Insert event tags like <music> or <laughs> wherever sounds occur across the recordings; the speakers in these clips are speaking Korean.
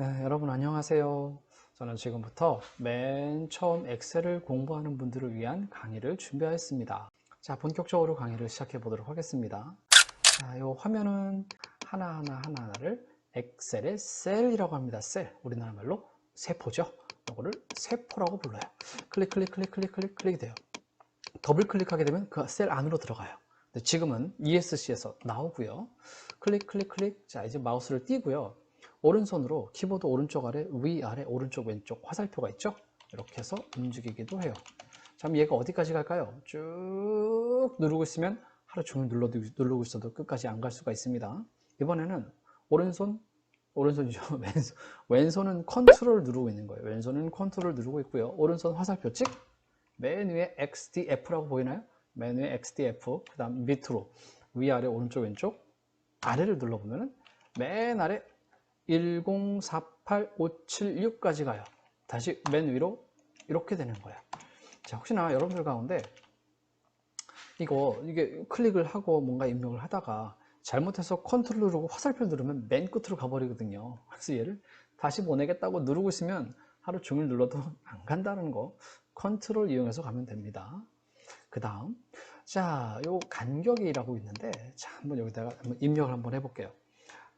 네, 여러분 안녕하세요. 저는 지금부터 맨 처음 엑셀을 공부하는 분들을 위한 강의를 준비하였습니다. 자, 본격적으로 강의를 시작해 보도록 하겠습니다. 자, 이 화면은 하나하나 하나하나를 엑셀의 셀이라고 합니다. 셀. 우리나라 말로 세포죠. 이거를 세포라고 불러요. 클릭, 클릭, 클릭, 클릭, 클릭, 클릭이 돼요. 더블 클릭하게 되면 그 셀 안으로 들어가요. 지금은 ESC에서 나오고요. 클릭, 클릭, 클릭. 자, 이제 마우스를 띄고요. 오른손으로 키보드 오른쪽 아래, 위 아래, 오른쪽 왼쪽 화살표가 있죠? 이렇게 해서 움직이기도 해요. 자, 그럼 얘가 어디까지 갈까요? 쭉 누르고 있으면 하루 종일 눌러도, 누르고 있어도 끝까지 안 갈 수가 있습니다. 이번에는 오른손, 오른손이죠. <laughs> 왼손, 왼손은 컨트롤 누르고 있는 거예요. 왼손은 컨트롤 누르고 있고요. 오른손 화살표 찍, 맨 위에 XDF라고 보이나요? 맨 위에 XDF, 그 다음 밑으로 위아래, 오른쪽, 왼쪽, 아래를 눌러보면은 맨 아래 1048576까지 가요. 다시 맨 위로 이렇게 되는 거예요. 자, 혹시나 여러분들 가운데 이거 이게 클릭을 하고 뭔가 입력을 하다가 잘못해서 컨트롤 누르고 화살표 누르면 맨 끝으로 가버리거든요. 그래서 얘를 다시 보내겠다고 누르고 있으면 하루 종일 눌러도 <laughs> 안 간다는 거 컨트롤 이용해서 가면 됩니다. 그 다음 자, 요 간격이라고 있는데 자, 한번 여기다가 한번 입력을 한번 해볼게요.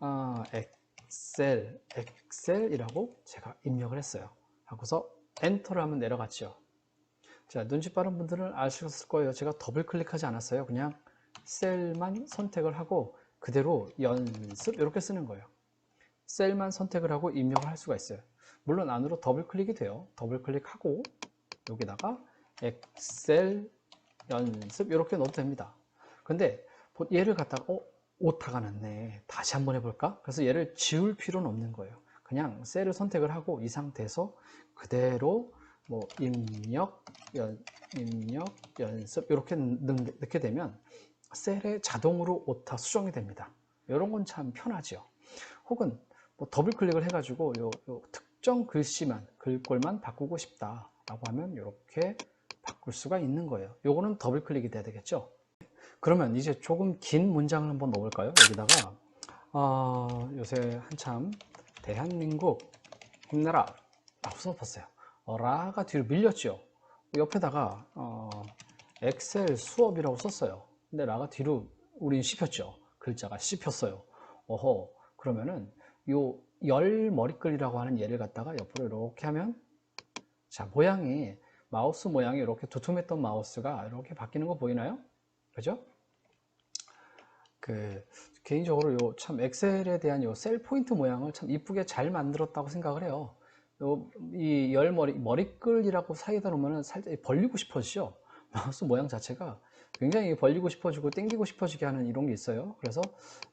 아, 엑셀, 엑셀이라고 제가 입력을 했어요. 하고서 엔터를 하면 내려갔죠. 자, 눈치 빠른 분들은 아셨을 거예요. 제가 더블 클릭하지 않았어요. 그냥 셀만 선택을 하고 그대로 연습 이렇게 쓰는 거예요. 셀만 선택을 하고 입력을 할 수가 있어요. 물론 안으로 더블 클릭이 돼요. 더블 클릭하고 여기다가 엑셀 연습 이렇게 넣어도 됩니다. 근데 얘를 갖다가 어 오타가 났네. 다시 한번 해볼까? 그래서 얘를 지울 필요는 없는 거예요. 그냥 셀을 선택을 하고 이 상태에서 그대로 뭐 입력, 연, 입력, 연습 이렇게 넣게 되면 셀에 자동으로 오타 수정이 됩니다. 이런 건 참 편하죠. 혹은 뭐 더블 클릭을 해가지고 요, 요 특정 글씨만 글꼴만 바꾸고 싶다 라고 하면 이렇게 바꿀 수가 있는 거예요. 요거는 더블 클릭이 돼야 되겠죠. 그러면 이제 조금 긴 문장을 한번 넣어볼까요? 여기다가 어, 요새 한참 대한민국 힘내라 라고 써봤어요. 어, 라가 뒤로 밀렸죠. 옆에다가 어, 엑셀 수업이라고 썼어요. 근데 라가 뒤로 우린 씹혔죠. 글자가 씹혔어요. 어허 그러면은 요 열 머리글이라고 하는 얘를 갖다가 옆으로 이렇게 하면 자 모양이 마우스 모양이 이렇게 두툼했던 마우스가 이렇게 바뀌는 거 보이나요? 그죠? 그 개인적으로 요 참 엑셀에 대한 요 셀 포인트 모양을 참 이쁘게 잘 만들었다고 생각을 해요. 이 열머리 머리글이라고 사이에다 놓으면 살짝 벌리고 싶어지죠. <laughs> 마우스 모양 자체가 굉장히 벌리고 싶어지고 당기고 싶어지게 하는 이런 게 있어요. 그래서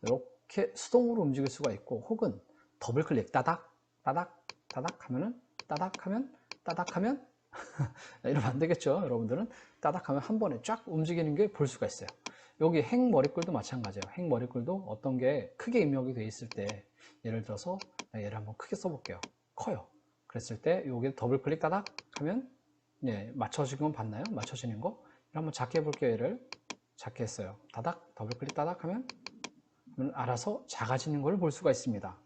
이렇게 수동으로 움직일 수가 있고 혹은 더블 클릭 따닥 따닥 따닥 하면은 따닥 하면 따닥 하면 <laughs> 이러면 안 되겠죠. 여러분들은 따닥 하면 한 번에 쫙 움직이는 게 볼 수가 있어요. 여기 행 머리글도 마찬가지예요. 행 머리글도 어떤 게 크게 입력이 돼 있을 때 예를 들어서 얘를 한번 크게 써볼게요. 커요. 그랬을 때 여기 더블 클릭 따닥 하면 예, 맞춰진 건 봤나요? 맞춰지는 거? 한번 작게 해볼게요. 얘를 작게 했어요. 따닥 더블 클릭 따닥 하면 알아서 작아지는 걸 볼 수가 있습니다.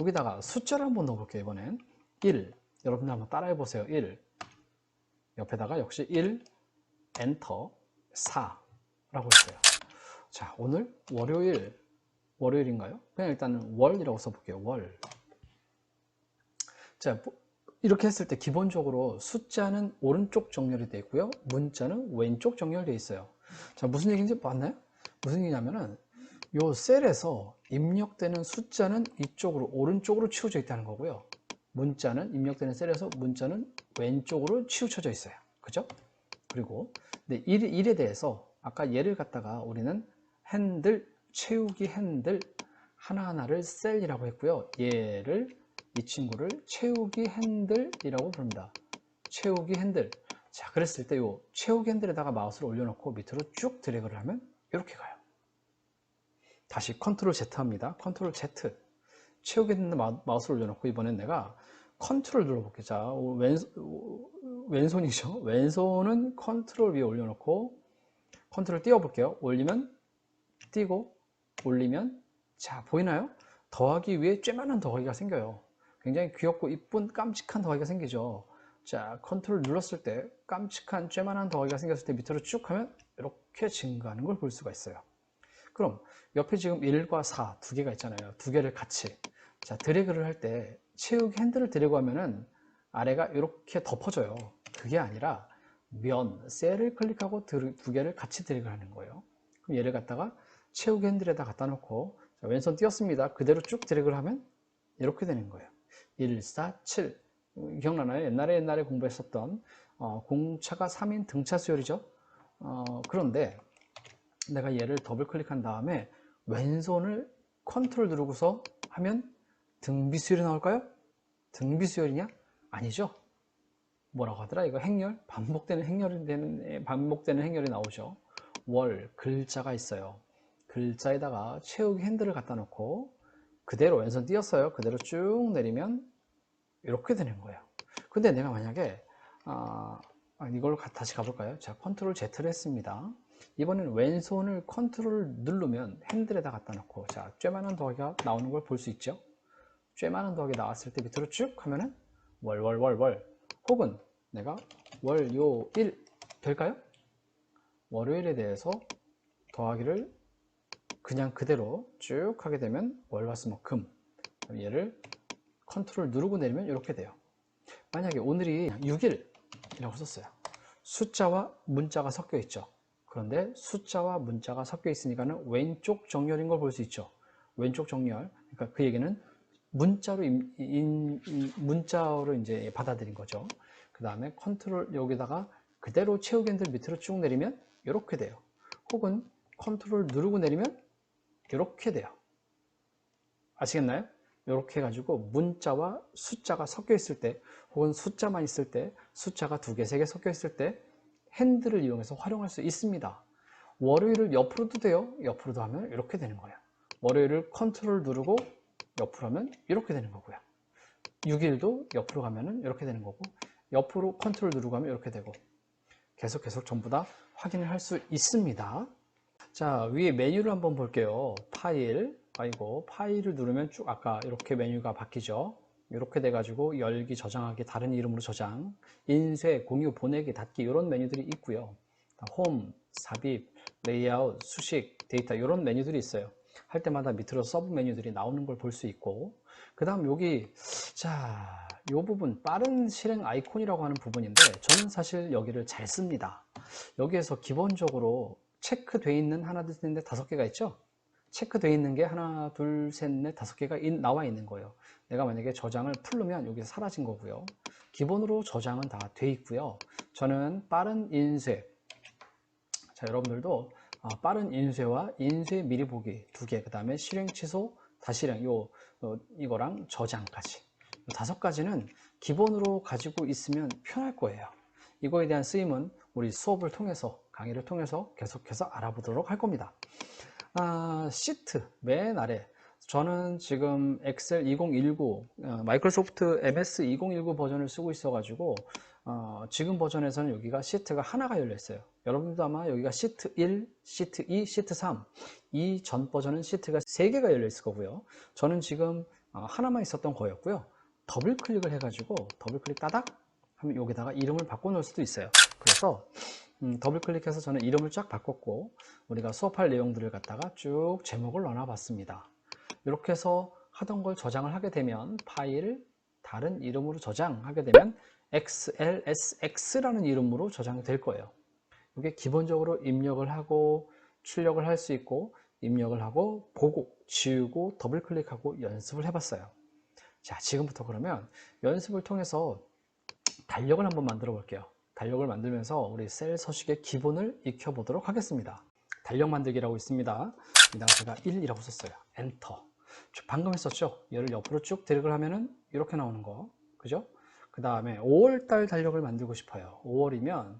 여기다가 숫자를 한번 넣어볼게요. 이번엔 1 여러분들 한번 따라해 보세요. 1 옆에다가 역시 1 엔터 4 라고 했어요. 자, 오늘 월요일, 월요일인가요? 그냥 일단은 월이라고 써볼게요. 월. 자, 이렇게 했을 때 기본적으로 숫자는 오른쪽 정렬이 되어 있고요. 문자는 왼쪽 정렬되어 있어요. 자, 무슨 얘기인지 봤나요? 무슨 얘기냐면은 요 셀에서 입력되는 숫자는 이쪽으로 오른쪽으로 치우쳐 있다는 거고요. 문자는 입력되는 셀에서 문자는 왼쪽으로 치우쳐져 있어요. 그죠? 그리고 근데 1에 대해서 아까 얘를 갖다가 우리는 핸들, 채우기 핸들 하나하나를 셀이라고 했고요. 얘를 이 친구를 채우기 핸들이라고 부릅니다. 채우기 핸들. 자, 그랬을 때 요 채우기 핸들에다가 마우스를 올려놓고 밑으로 쭉 드래그를 하면 이렇게 가요. 다시 컨트롤 Z 합니다. 컨트롤 Z. 채우기 핸들 마우스를 올려놓고 이번엔 내가 컨트롤 눌러볼게요. 자, 왼, 왼손이죠. <laughs> 왼손은 컨트롤 위에 올려놓고 컨트롤 띄워볼게요. 올리면 띄고 올리면 자 보이나요? 더하기 위에 쬐만한 더하기가 생겨요. 굉장히 귀엽고 이쁜 깜찍한 더하기가 생기죠. 자, 컨트롤 눌렀을 때 깜찍한 쬐만한 더하기가 생겼을 때 밑으로 쭉 하면 이렇게 증가하는 걸 볼 수가 있어요. 그럼 옆에 지금 1과 4 두 개가 있잖아요. 두 개를 같이 자 드래그를 할 때 채우기 핸들을 드래그 하면은 아래가 이렇게 덮어져요. 그게 아니라 면, 셀을 클릭하고 드- 두 개를 같이 드래그 하는 거예요. 그럼 얘를 갖다가 채우기 핸들에다 갖다 놓고 자, 왼손 띄었습니다. 그대로 쭉 드래그를 하면 이렇게 되는 거예요. 1, 4, 7 기억나나요? 옛날에 옛날에 공부했었던 어, 공차가 3인 등차 수열이죠. 어, 그런데 내가 얘를 더블 클릭한 다음에 왼손을 컨트롤 누르고서 하면 등비 수열이 나올까요? 등비 수열이냐? 아니죠. 뭐라고 하더라? 이거 행렬? 반복되는 행렬이 되는, 반복되는 행렬이 나오죠. 월, 글자가 있어요. 글자에다가 채우기 핸들을 갖다 놓고 그대로 왼손 띄었어요. 그대로 쭉 내리면 이렇게 되는 거예요. 근데 내가 만약에 아, 아, 이걸 가- 다시 가볼까요? 자, 컨트롤 Z를 했습니다. 이번엔 왼손을 컨트롤 누르면 핸들에다 갖다 놓고 자, 쬐만한 더하기가 나오는 걸 볼 수 있죠? 쬐만한 더하기 나왔을 때 밑으로 쭉 하면은 월 월 월월 혹은 내가 월요일 될까요? 월요일에 대해서 더하기를 그냥 그대로 쭉 하게 되면 월화수목금. 얘를 컨트롤 누르고 내리면 이렇게 돼요. 만약에 오늘이 6일이라고 썼어요. 숫자와 문자가 섞여 있죠. 그런데 숫자와 문자가 섞여 있으니까 는 왼쪽 정렬인 걸 볼 수 있죠. 왼쪽 정렬. 그러니까 그 얘기는 문자로 인- 인- 인- 문자로 이제 받아들인 거죠 그 다음에 컨트롤 여기다가 그대로 채우기 핸들 밑으로 쭉 내리면 이렇게 돼요 혹은 컨트롤 누르고 내리면 이렇게 돼요. 아시겠나요? 이렇게 해가지고 문자와 숫자가 섞여 있을 때 혹은 숫자만 있을 때 숫자가 두 개, 세 개 섞여 있을 때 핸들을 이용해서 활용할 수 있습니다. 월요일을 옆으로도 돼요. 옆으로도 하면 이렇게 되는 거예요. 월요일을 컨트롤 누르고 옆으로 하면 이렇게 되는 거고요. 6일도 옆으로 가면은 이렇게 되는 거고 옆으로 컨트롤 누르고 하면 이렇게 되고 계속 계속 전부 다 확인을 할 수 있습니다. 자, 위에 메뉴를 한번 볼게요. 파일. 아이고, 파일을 누르면 쭉 아까 이렇게 메뉴가 바뀌죠. 이렇게 돼가지고 열기, 저장하기, 다른 이름으로 저장, 인쇄, 공유, 보내기, 닫기 이런 메뉴들이 있고요. 홈, 삽입, 레이아웃, 수식, 데이터 이런 메뉴들이 있어요. 할 때마다 밑으로 서브 메뉴들이 나오는 걸 볼 수 있고 그 다음 여기 자, 이 부분 빠른 실행 아이콘이라고 하는 부분인데 저는 사실 여기를 잘 씁니다. 여기에서 기본적으로 체크돼 있는 하나 둘셋넷 다섯 개가 있죠? 체크돼 있는 게 하나 둘셋넷 다섯 개가 인- 나와 있는 거예요. 내가 만약에 저장을 풀르면 여기서 사라진 거고요. 기본으로 저장은 다 돼 있고요. 저는 빠른 인쇄. 자 여러분들도 어, 빠른 인쇄와 인쇄 미리 보기 두 개 그 다음에 실행 취소 다실행 요 어, 이거랑 저장까지. 요 다섯 가지는 기본으로 가지고 있으면 편할 거예요. 이거에 대한 쓰임은 우리 수업을 통해서 강의를 통해서 계속해서 알아보도록 할 겁니다. 아, 시트 맨 아래. 저는 지금 엑셀 2019 어, 마이크로소프트 MS 2019 버전을 쓰고 있어 가지고 어, 지금 버전에서는 여기가 시트가 하나가 열려 있어요. 여러분도 아마 여기가 시트 1, 시트 2, 시트 3 이 전 버전은 시트가 3개가 열려 있을 거고요. 저는 지금 어, 하나만 있었던 거였고요. 더블 클릭을 해가지고 더블 클릭 따닥 하면 여기다가 이름을 바꿔놓을 수도 있어요. 그래서 음, 더블 클릭해서 저는 이름을 쫙 바꿨고 우리가 수업할 내용들을 갖다가 쭉 제목을 넣어 봤습니다. 이렇게 해서 하던 걸 저장을 하게 되면 파일 다른 이름으로 저장하게 되면 XLSX라는 이름으로 저장이 될 거예요. 이게 기본적으로 입력을 하고 출력을 할 수 있고 입력을 하고 보고 지우고 더블 클릭하고 연습을 해봤어요. 자 지금부터 그러면 연습을 통해서 달력을 한번 만들어 볼게요. 달력을 만들면서 우리 셀 서식의 기본을 익혀 보도록 하겠습니다. 달력 만들기라고 있습니다. 이다가 제가 1이라고 썼어요. 엔터. 방금 했었죠? 얘를 옆으로 쭉 드래그를 하면은 이렇게 나오는 거. 그죠? 그 다음에 5월달 달력을 만들고 싶어요. 5월이면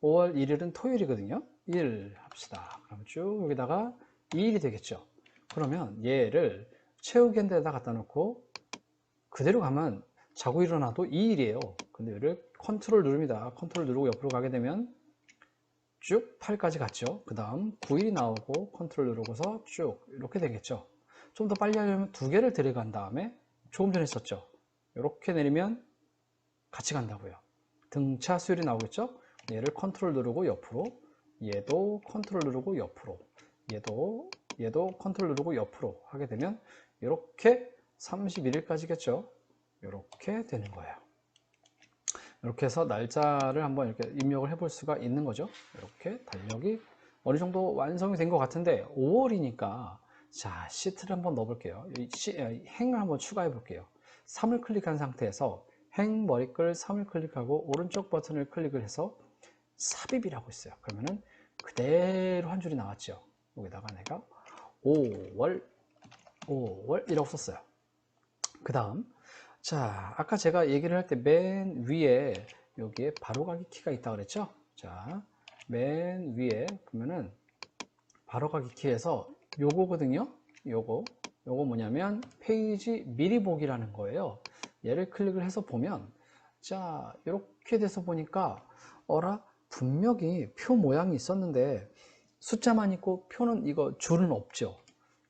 5월 1일은 토요일이거든요. 1 합시다. 그럼 쭉 여기다가 2일이 되겠죠. 그러면 얘를 채우기 핸드에다 갖다 놓고 그대로 가면 자고 일어나도 2일이에요. 근데 얘를 컨트롤 누릅니다. 컨트롤 누르고 옆으로 가게 되면 쭉 8까지 갔죠. 그 다음 9일이 나오고 컨트롤 누르고서 쭉 이렇게 되겠죠. 좀 더 빨리 하려면 두 개를 들어간 다음에 조금 전에 썼죠. 이렇게 내리면 같이 간다고요. 등차 수율이 나오겠죠? 얘를 컨트롤 누르고 옆으로, 얘도 컨트롤 누르고 옆으로, 얘도 얘도 컨트롤 누르고 옆으로 하게 되면 이렇게 31일까지겠죠? 이렇게 되는 거예요. 이렇게 해서 날짜를 한번 이렇게 입력을 해볼 수가 있는 거죠. 이렇게 달력이 어느 정도 완성이 된 것 같은데 5월이니까 자 시트를 한번 넣어볼게요. 어, 행을 한번 추가해 볼게요. 3을 클릭한 상태에서 행 머리글 3을 클릭하고 오른쪽 버튼을 클릭을 해서 삽입이라고 있어요. 그러면은 그대로 한 줄이 나왔죠. 여기다가 내가 5월 5월 이라고 썼어요. 그 다음 자 아까 제가 얘기를 할 때 맨 위에 여기에 바로가기 키가 있다 그랬죠 자 맨 위에 그러면은 바로가기 키에서 요거거든요 요거 요거 뭐냐면 페이지 미리 보기라는 거예요 얘를 클릭을 해서 보면 자 이렇게 돼서 보니까 어라 분명히 표 모양이 있었는데 숫자만 있고 표는 이거 줄은 없죠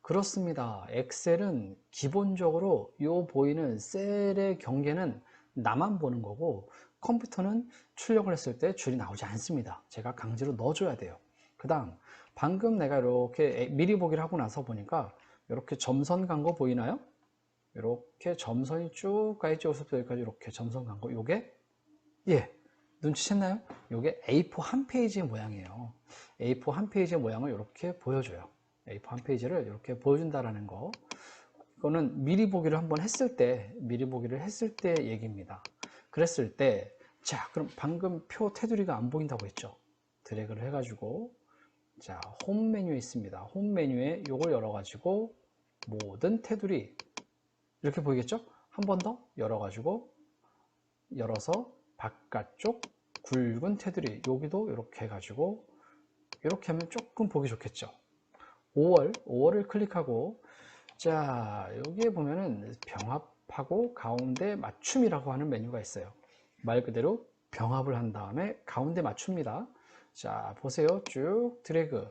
그렇습니다. 엑셀은 기본적으로 요 보이는 셀의 경계는 나만 보는 거고 컴퓨터는 출력을 했을 때 줄이 나오지 않습니다. 제가 강제로 넣어줘야 돼요. 그 다음 방금 내가 이렇게 미리 보기를 하고 나서 보니까 이렇게 점선 간 거 보이나요? 이렇게 점선이 쭉 가있죠. 여기서부터 여기까지 이렇게 점선 간 거. 요게 예 눈치챘나요? 요게 A4 한 페이지의 모양이에요. A4 한 페이지의 모양을 이렇게 보여줘요. A4 한 페이지를 이렇게 보여준다라는 거. 이거는 미리 보기를 한번 했을 때, 미리 보기를 했을 때 얘기입니다. 그랬을 때, 자, 그럼 방금 표 테두리가 안 보인다고 했죠? 드래그를 해가지고, 자, 홈 메뉴에 있습니다. 홈 메뉴에 이걸 열어가지고, 모든 테두리, 이렇게 보이겠죠? 한 번 더 열어가지고, 열어서 바깥쪽 굵은 테두리, 여기도 이렇게 해가지고, 이렇게 하면 조금 보기 좋겠죠? 5월, 5월을 클릭하고 자 여기에 보면은 병합하고 가운데 맞춤이라고 하는 메뉴가 있어요. 말 그대로 병합을 한 다음에 가운데 맞춥니다. 자 보세요. 쭉 드래그.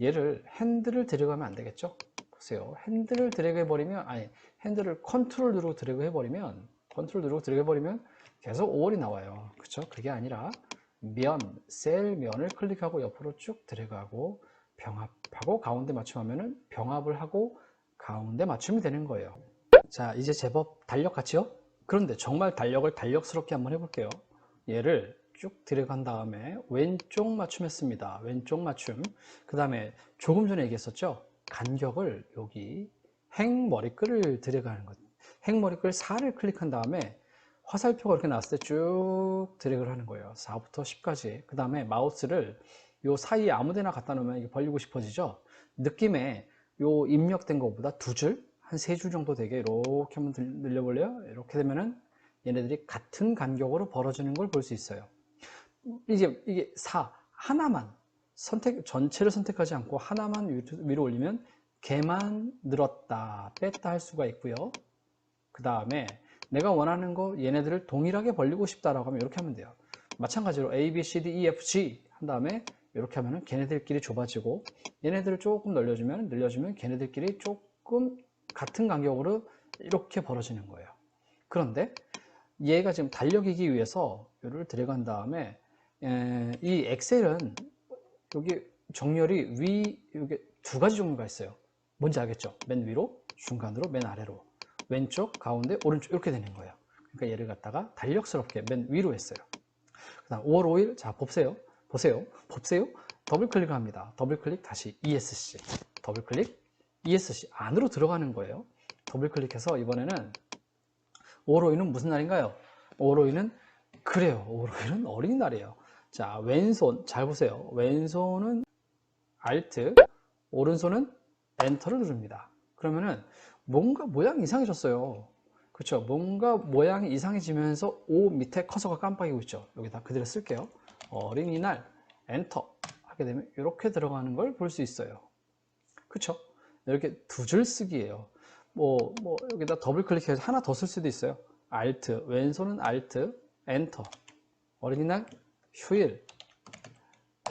얘를 핸들을 드래그하면 안 되겠죠? 보세요. 핸들을 드래그 해버리면 아니 핸들을 컨트롤 누르고 드래그 해버리면 컨트롤 누르고 드래그 해버리면 계속 5월이 나와요 그쵸 그게 아니라 면, 셀 면을 클릭하고 옆으로 쭉 드래그하고 병합하고 가운데 맞춤하면은 병합을 하고 가운데 맞춤이 되는 거예요. 자, 이제 제법 달력 같지요? 그런데 정말 달력을 달력스럽게 한번 해볼게요. 얘를 쭉 들어간 다음에 왼쪽 맞춤 했습니다. 왼쪽 맞춤. 그 다음에 조금 전에 얘기했었죠? 간격을 여기 행머리글을 들어가는 것. 행머리글 4를 클릭한 다음에 화살표가 이렇게 나왔을 때 쭉 드래그를 하는 거예요. 4부터 10까지. 그 다음에 마우스를 요 사이에 아무데나 갖다 놓으면 이게 벌리고 싶어지죠. 느낌에 요 입력된 것보다 두 줄, 한 세 줄 정도 되게 이렇게 한번 들- 늘려볼래요? 이렇게 되면은 얘네들이 같은 간격으로 벌어지는 걸 볼 수 있어요. 이제 이게 4 하나만 선택 전체를 선택하지 않고 하나만 위로 올리면 개만 늘었다 뺐다 할 수가 있고요. 그 다음에 내가 원하는 거 얘네들을 동일하게 벌리고 싶다라고 하면 이렇게 하면 돼요. 마찬가지로 A, B, C, D, E, F, G 한 다음에 이렇게 하면 은 걔네들끼리 좁아지고 얘네들을 조금 늘려주면 늘려주면 걔네들끼리 조금 같은 간격으로 이렇게 벌어지는 거예요. 그런데 얘가 지금 달력이기 위해서 이를 들어간 다음에 에, 이 엑셀은 여기 정렬이 위 여기 두 가지 종류가 있어요. 뭔지 알겠죠? 맨 위로, 중간으로, 맨 아래로, 왼쪽, 가운데, 오른쪽 이렇게 되는 거예요. 그러니까 얘를 갖다가 달력스럽게 맨 위로 했어요. 그 다음 5월 5일 자 보세요. 보세요. 보세요. 더블 클릭을 합니다. 더블 클릭 다시 ESC. 더블 클릭 ESC 안으로 들어가는 거예요. 더블 클릭해서 이번에는 5월 5일은 무슨 날인가요? 5월 5일은 그래요. 5월 5일은 어린이날이에요. 자, 왼손 잘 보세요. 왼손은 Alt, 오른손은 엔터를 누릅니다. 그러면은 뭔가 모양이 이상해졌어요. 그렇죠? 뭔가 모양이 이상해지면서 O 밑에 커서가 깜빡이고 있죠. 여기다 그대로 쓸게요. 어린이날 엔터 하게 되면 이렇게 들어가는 걸 볼 수 있어요. 그렇죠? 이렇게 두 줄 쓰기예요. 뭐, 뭐 여기다 더블 클릭해서 하나 더 쓸 수도 있어요. Alt 왼손은 Alt 엔터 어린이날 휴일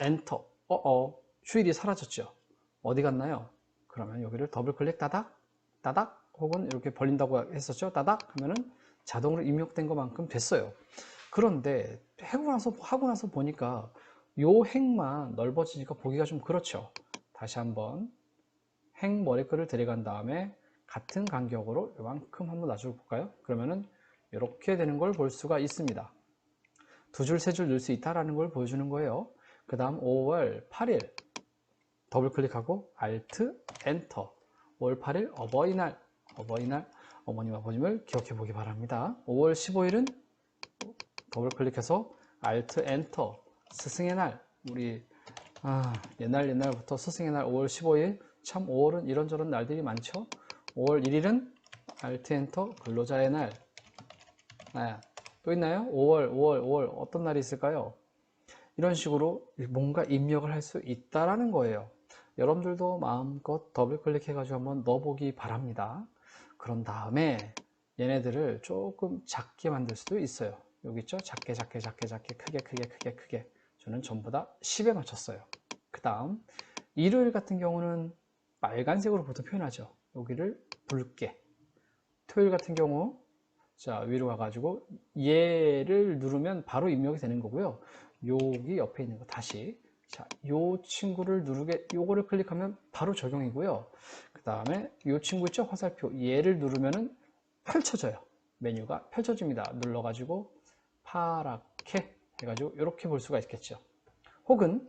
엔터 어어 휴일이 사라졌죠. 어디 갔나요? 그러면 여기를 더블 클릭 따닥 따닥 혹은 이렇게 벌린다고 했었죠. 따닥 하면은 자동으로 입력된 것만큼 됐어요. 그런데 하고 나서 하고 나서 보니까 요 행만 넓어지니까 보기가 좀 그렇죠. 다시 한번 행 머리글을 들어간 다음에 같은 간격으로 이만큼 한번 놔줘 볼까요? 그러면은 이렇게 되는 걸 볼 수가 있습니다. 두 줄, 세 줄 넣을 수 있다라는 걸 보여주는 거예요. 그 다음 5월 8일 더블 클릭하고 Alt, Enter 5월 8일 어버이날 어버이날 어머님 아버님을 기억해 보기 바랍니다. 5월 15일은 더블 클릭해서 Alt, Enter 스승의 날 우리 아, 옛날 옛날부터 스승의 날 5월 15일 참 5월은 이런저런 날들이 많죠. 5월 1일은 Alt, Enter 근로자의 날 아, 또 있나요? 5월, 5월, 5월 어떤 날이 있을까요? 이런 식으로 뭔가 입력을 할 수 있다라는 거예요. 여러분들도 마음껏 더블 클릭해 가지고 한번 넣어보기 바랍니다. 그런 다음에 얘네들을 조금 작게 만들 수도 있어요. 여기 있죠? 작게, 작게, 작게, 작게, 크게, 크게, 크게, 크게. 저는 전부 다 10에 맞췄어요. 그 다음, 일요일 같은 경우는 빨간색으로 보통 표현하죠. 여기를 붉게. 토요일 같은 경우, 자, 위로 가가지고 얘를 누르면 바로 입력이 되는 거고요. 여기 옆에 있는 거 다시. 자, 요 친구를 누르게, 요거를 클릭하면 바로 적용이고요. 그 다음에 요 친구 있죠? 화살표. 얘를 누르면은 펼쳐져요. 메뉴가 펼쳐집니다. 눌러가지고 파랗게 해가지고 이렇게 볼 수가 있겠죠. 혹은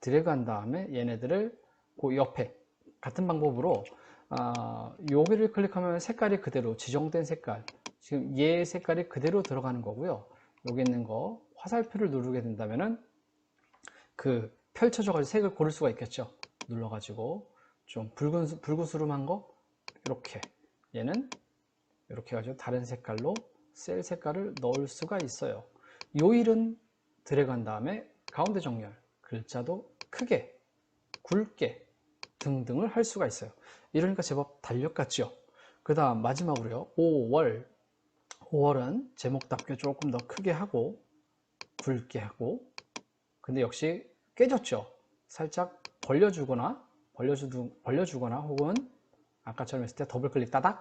드래그 한 다음에 얘네들을 그 옆에 같은 방법으로 아, 여기를 클릭하면 색깔이 그대로 지정된 색깔 지금 얘 색깔이 그대로 들어가는 거고요. 여기 있는 거 화살표를 누르게 된다면은 그 펼쳐져 가지고 색을 고를 수가 있겠죠. 눌러 가지고 좀 붉은 붉은수름한 거 이렇게 얘는 이렇게 해가지고 다른 색깔로 셀 색깔을 넣을 수가 있어요. 요일은 들어간 다음에 가운데 정렬, 글자도 크게, 굵게 등등을 할 수가 있어요. 이러니까 제법 달력 같죠? 그 다음 마지막으로요. 5월. 5월은 제목답게 조금 더 크게 하고 굵게 하고 근데 역시 깨졌죠? 살짝 벌려주거나 벌려주, 벌려주거나 혹은 아까처럼 했을 때 더블 클릭 따닥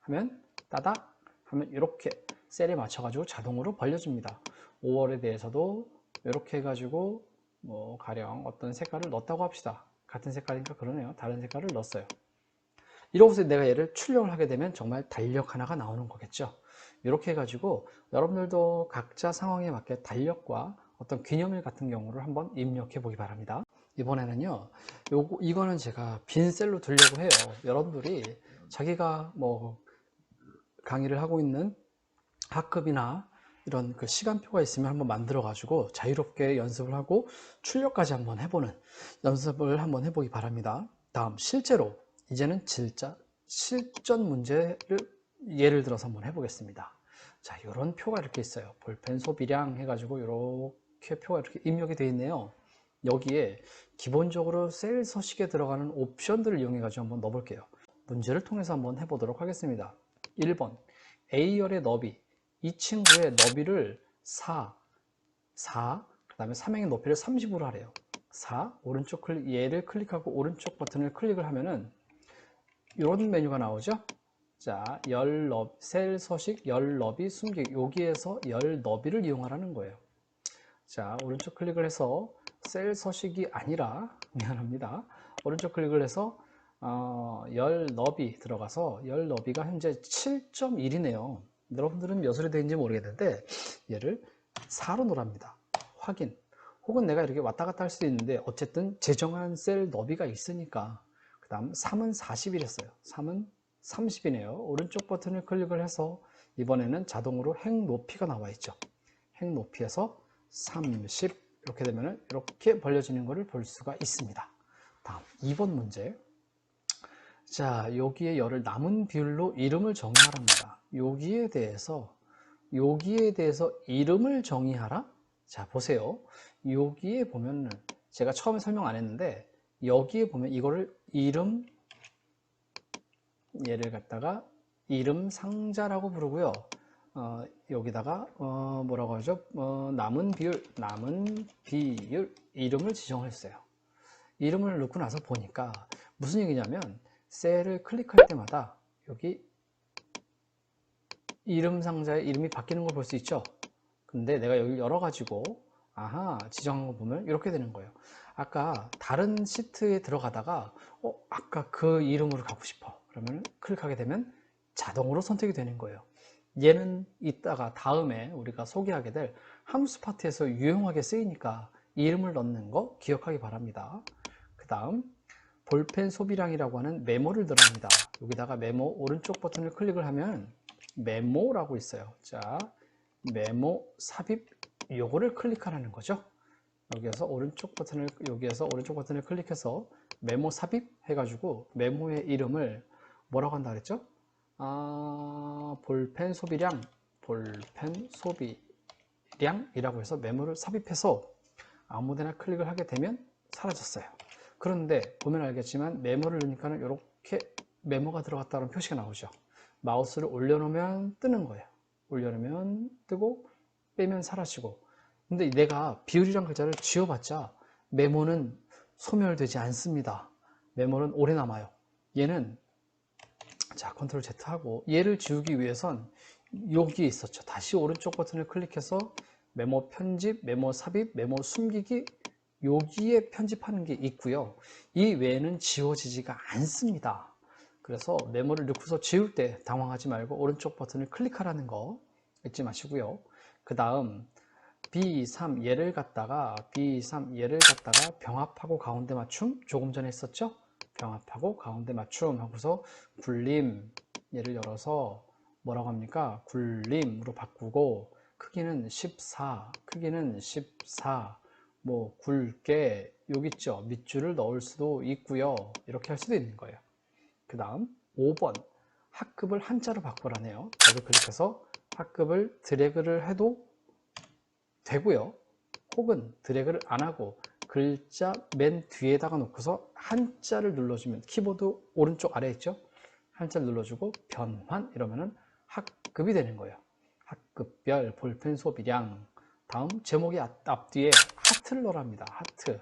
하면 따닥 하면 이렇게 셀에 맞춰가지고 자동으로 벌려줍니다. 5월에 대해서도 이렇게 해가지고 뭐 가령 어떤 색깔을 넣었다고 합시다. 같은 색깔이니까 그러네요. 다른 색깔을 넣었어요. 이러고서 내가 얘를 출력을 하게 되면 정말 달력 하나가 나오는 거겠죠. 이렇게 해가지고 여러분들도 각자 상황에 맞게 달력과 어떤 기념일 같은 경우를 한번 입력해 보기 바랍니다. 이번에는요, 요거, 이거는 제가 빈 셀로 두려고 해요. 여러분들이 자기가 뭐 강의를 하고 있는 학급이나 이런 그 시간표가 있으면 한번 만들어 가지고 자유롭게 연습을 하고 출력까지 한번 해보는 연습을 한번 해보기 바랍니다. 다음 실제로 이제는 진짜 실전 문제를 예를 들어서 한번 해보겠습니다. 자, 이런 표가 이렇게 있어요. 볼펜 소비량 해가지고 이렇게 표가 이렇게 입력이 되어 있네요. 여기에 기본적으로 셀 서식에 들어가는 옵션들을 이용해 가지고 한번 넣어볼게요. 문제를 통해서 한번 해보도록 하겠습니다. 1번 A열의 너비 이 친구의 너비를 4, 4, 그 다음에 3행의 높이를 30으로 하래요. 4, 오른쪽 클릭, 얘를 클릭하고 오른쪽 버튼을 클릭을 하면은 이런 메뉴가 나오죠. 자, 열 너, 셀 서식, 열 너비, 숨기기. 여기에서 열 너비를 이용하라는 거예요. 자, 오른쪽 클릭을 해서 셀 서식이 아니라, <laughs> 미안합니다. 오른쪽 클릭을 해서, 어, 열 너비 들어가서 열 너비가 현재 7.1이네요. 여러분들은 몇으로 되는지 모르겠는데, 얘를 4로 놓랍니다. 확인. 혹은 내가 이렇게 왔다 갔다 할 수도 있는데, 어쨌든 제정한 셀 너비가 있으니까, 그 다음 3은 40이랬어요. 3은 30이네요. 오른쪽 버튼을 클릭을 해서 이번에는 자동으로 행 높이가 나와 있죠. 행 높이에서 30 이렇게 되면 이렇게 벌려지는 것을 볼 수가 있습니다. 다음 2번 문제. 자 여기에 열을 남은 비율로 이름을 정의하랍니다. 여기에 대해서 여기에 대해서 이름을 정의하라. 자 보세요. 여기에 보면은 제가 처음에 설명 안 했는데 여기에 보면 이거를 이름 얘를 갖다가 이름 상자라고 부르고요. 어, 여기다가 어, 뭐라고 하죠? 어, 남은 비율, 남은 비율 이름을 지정했어요. 이름을 넣고 나서 보니까 무슨 얘기냐면 셀을 클릭할 때마다 여기 이름 상자에 이름이 바뀌는 걸 볼 수 있죠. 근데 내가 여기 열어가지고 아하 지정한 거 보면 이렇게 되는 거예요. 아까 다른 시트에 들어가다가 어 아까 그 이름으로 가고 싶어 그러면 클릭하게 되면 자동으로 선택이 되는 거예요. 얘는 이따가 다음에 우리가 소개하게 될 함수 파트에서 유용하게 쓰이니까 이름을 넣는 거 기억하기 바랍니다. 그 다음 볼펜 소비량이라고 하는 메모를 들어갑니다. 여기다가 메모 오른쪽 버튼을 클릭을 하면 메모라고 있어요. 자, 메모 삽입 요거를 클릭하라는 거죠. 여기에서 오른쪽 버튼을 여기에서 오른쪽 버튼을 클릭해서 메모 삽입 해가지고 메모의 이름을 뭐라고 한다 그랬죠? 아, 볼펜 소비량, 볼펜 소비량이라고 해서 메모를 삽입해서 아무데나 클릭을 하게 되면 사라졌어요. 그런데 보면 알겠지만 메모를 넣으니까 이렇게 메모가 들어갔다는 표시가 나오죠. 마우스를 올려놓으면 뜨는 거예요. 올려놓으면 뜨고 빼면 사라지고 근데 내가 비율이란 글자를 지워봤자 메모는 소멸되지 않습니다. 메모는 오래 남아요. 얘는 자 컨트롤 Z 하고 얘를 지우기 위해선 여기에 있었죠. 다시 오른쪽 버튼을 클릭해서 메모 편집, 메모 삽입, 메모 숨기기 여기에 편집하는 게 있고요. 이 외에는 지워지지가 않습니다. 그래서 메모를 넣고서 지울 때 당황하지 말고 오른쪽 버튼을 클릭하라는 거 잊지 마시고요. 그 다음 B3 얘를 갖다가 B3 얘를 갖다가 병합하고 가운데 맞춤 조금 전에 했었죠? 병합하고 가운데 맞춤 하고서 굴림 얘를 열어서 뭐라고 합니까? 굴림으로 바꾸고 크기는 14 크기는 14 뭐 굵게 여기 있죠? 밑줄을 넣을 수도 있고요. 이렇게 할 수도 있는 거예요. 그 다음 5번. 학급을 한자로 바꾸라네요. 더블 클릭해서 학급을 드래그를 해도 되고요. 혹은 드래그를 안 하고 글자 맨 뒤에다가 놓고서 한자를 눌러주면 키보드 오른쪽 아래에 있죠? 한자를 눌러주고 변환 이러면은 학급이 되는 거예요. 학급별 볼펜 소비량. 다음 제목의 앞, 앞뒤에 하트를 넣으랍니다. 하트.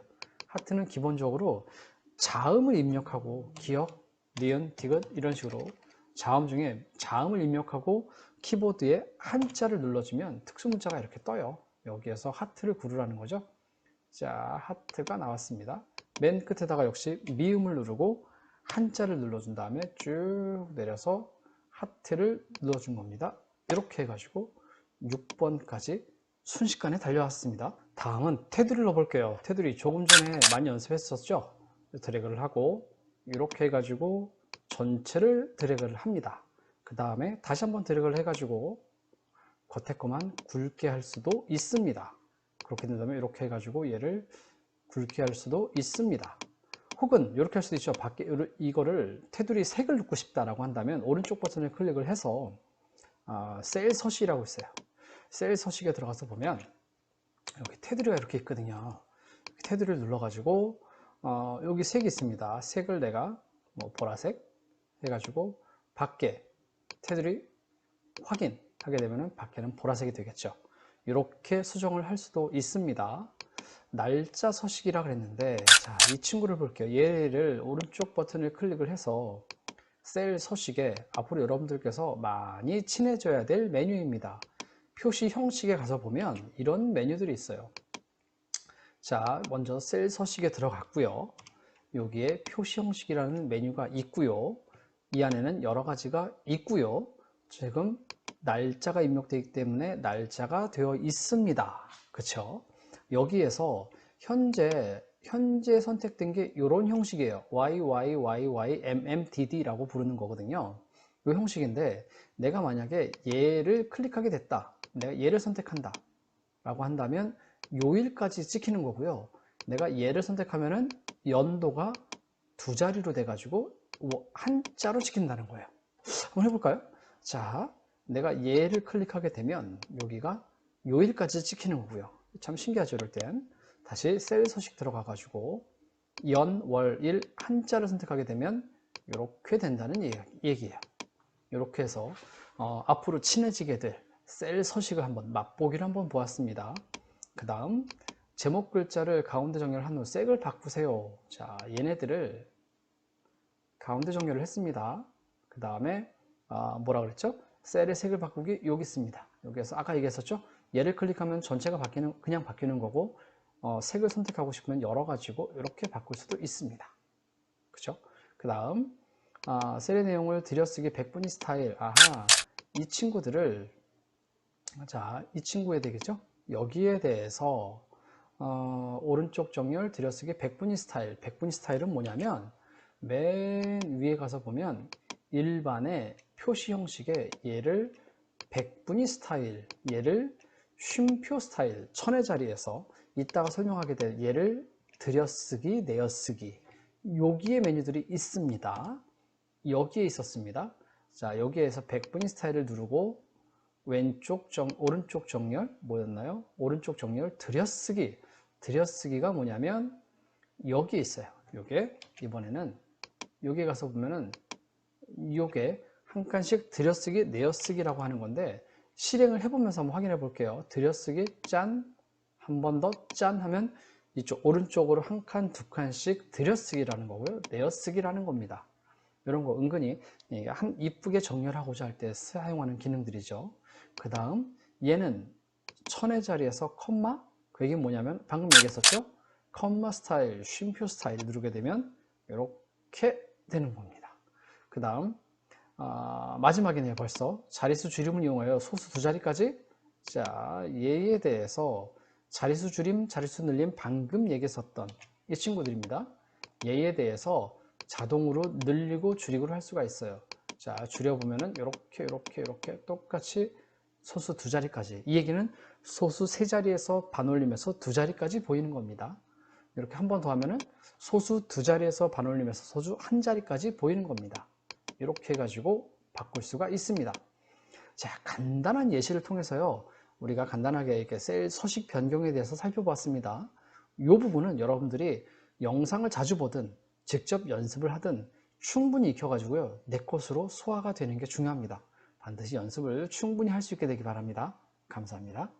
하트는 기본적으로 자음을 입력하고 기억, 니은, 디귿 이런 식으로 자음 중에 자음을 입력하고 키보드에 한자를 눌러주면 특수문자가 이렇게 떠요. 여기에서 하트를 구르라는 거죠 자 하트가 나왔습니다. 맨 끝에다가 역시 미음을 누르고 한자를 눌러준 다음에 쭉 내려서 하트를 눌러준 겁니다. 이렇게 해가지고 6번까지 순식간에 달려왔습니다. 다음은 테두리를 넣어볼게요. 테두리 조금 전에 많이 연습했었죠? 드래그를 하고 이렇게 해가지고 전체를 드래그를 합니다. 그 다음에 다시 한번 드래그를 해가지고 겉에 거만 굵게 할 수도 있습니다 그렇게 된다면 이렇게 해가지고 얘를 굵게 할 수도 있습니다. 혹은 이렇게 할 수도 있죠. 밖에 이거를 테두리 색을 넣고 싶다라고 한다면 오른쪽 버튼을 클릭을 해서 어, 셀 서식이라고 있어요. 셀 서식에 들어가서 보면 여기 테두리가 이렇게 있거든요. 테두리를 눌러 가지고 어, 여기 색이 있습니다. 색을 내가 뭐 보라색 해가지고 밖에 테두리 확인 하게 되면 밖에는 보라색이 되겠죠 이렇게 수정을 할 수도 있습니다. 날짜 서식이라 그랬는데 자, 이 친구를 볼게요. 얘를 오른쪽 버튼을 클릭을 해서 셀 서식에 앞으로 여러분들께서 많이 친해져야 될 메뉴입니다. 표시 형식에 가서 보면 이런 메뉴들이 있어요. 자 먼저 셀 서식에 들어갔고요. 여기에 표시 형식이라는 메뉴가 있고요. 이 안에는 여러 가지가 있고요. 지금 날짜가 입력되기 때문에 날짜가 되어 있습니다. 그쵸? 여기에서 현재 현재 선택된 게 이런 형식이에요. YYYYMMDD 라고 부르는 거거든요. 이 형식인데 내가 만약에 얘를 클릭하게 됐다. 내가 얘를 선택한다. 라고 한다면 요일까지 찍히는 거고요. 내가 얘를 선택하면은 연도가 두 자리로 돼 가지고 한자로 찍힌다는 거예요. 한번 해볼까요? 자 내가 얘를 클릭하게 되면 여기가 요일까지 찍히는 거고요. 참 신기하죠 이럴 땐. 다시 셀 서식 들어가 가지고 연, 월, 일 한자를 선택하게 되면 이렇게 된다는 얘기예요. 이렇게 해서 어, 앞으로 친해지게 될 셀 서식을 한번 맛보기를 한번 보았습니다. 그 다음 제목 글자를 가운데 정렬을 한후 색을 바꾸세요. 자 얘네들을 가운데 정렬을 했습니다. 그 다음에 아, 뭐라 그랬죠 셀의 색을 바꾸기 여기 있습니다. 여기에서 아까 얘기했었죠? 얘를 클릭하면 전체가 바뀌는 그냥 바뀌는 거고 어, 색을 선택하고 싶으면 여러 가지고 이렇게 바꿀 수도 있습니다. 그죠? 그 다음 아, 셀의 내용을 들여쓰기 100분위 스타일 아하 이 친구들을 자 이 친구에 되겠죠? 여기에 대해서 어, 오른쪽 정렬 들여쓰기 100분위 스타일 100분위 스타일은 뭐냐면 맨 위에 가서 보면 일반의 표시 형식의 얘를 100분위 스타일 얘를 쉼표 스타일 천의 자리에서 이따가 설명하게 될 얘를 들여쓰기 내어쓰기. 여기에 메뉴들이 있습니다. 여기에 있었습니다. 자 여기에서 100분위 스타일을 누르고 왼쪽 정 오른쪽 정렬 뭐였나요? 오른쪽 정렬 들여쓰기. 들여쓰기가 뭐냐면 여기에 있어요. 요게. 이번에는 여기 가서 보면은 요게 한 칸씩 들여쓰기 내어쓰기라고 하는 건데 실행을 해보면서 한번 확인해 볼게요. 들여쓰기 짠. 한 번 더 짠 하면 이쪽 오른쪽으로 한 칸 두 칸씩 들여쓰기라는 거고요. 내어쓰기라는 겁니다. 이런 거 은근히 한 이쁘게 정렬하고자 할 때 사용하는 기능들이죠. 그 다음 얘는 천의 자리에서 컴마 그 얘기는 뭐냐면 방금 얘기했었죠? 컴마 스타일 쉼표 스타일 누르게 되면 이렇게 되는 겁니다 그 다음 아, 마지막이네요 벌써 자릿수 줄임을 이용하여 소수 두 자리까지 자 얘에 대해서 자릿수 줄임 자릿수 늘림 방금 얘기했었던 이 친구들입니다. 얘에 대해서 자동으로 늘리고 줄이고를 할 수가 있어요. 자 줄여보면은 이렇게 이렇게 이렇게 똑같이 소수 두 자리까지 이 얘기는 소수 세 자리에서 반올림해서 두 자리까지 보이는 겁니다. 이렇게 한 번 더 하면은 소수 두 자리에서 반올림해서 소수 한 자리까지 보이는 겁니다 이렇게 해가지고 바꿀 수가 있습니다. 자 간단한 예시를 통해서요. 우리가 간단하게 이렇게 셀 서식 변경에 대해서 살펴봤습니다. 이 부분은 여러분들이 영상을 자주 보든 직접 연습을 하든 충분히 익혀가지고요. 내 것으로 소화가 되는 게 중요합니다. 반드시 연습을 충분히 할 수 있게 되기 바랍니다. 감사합니다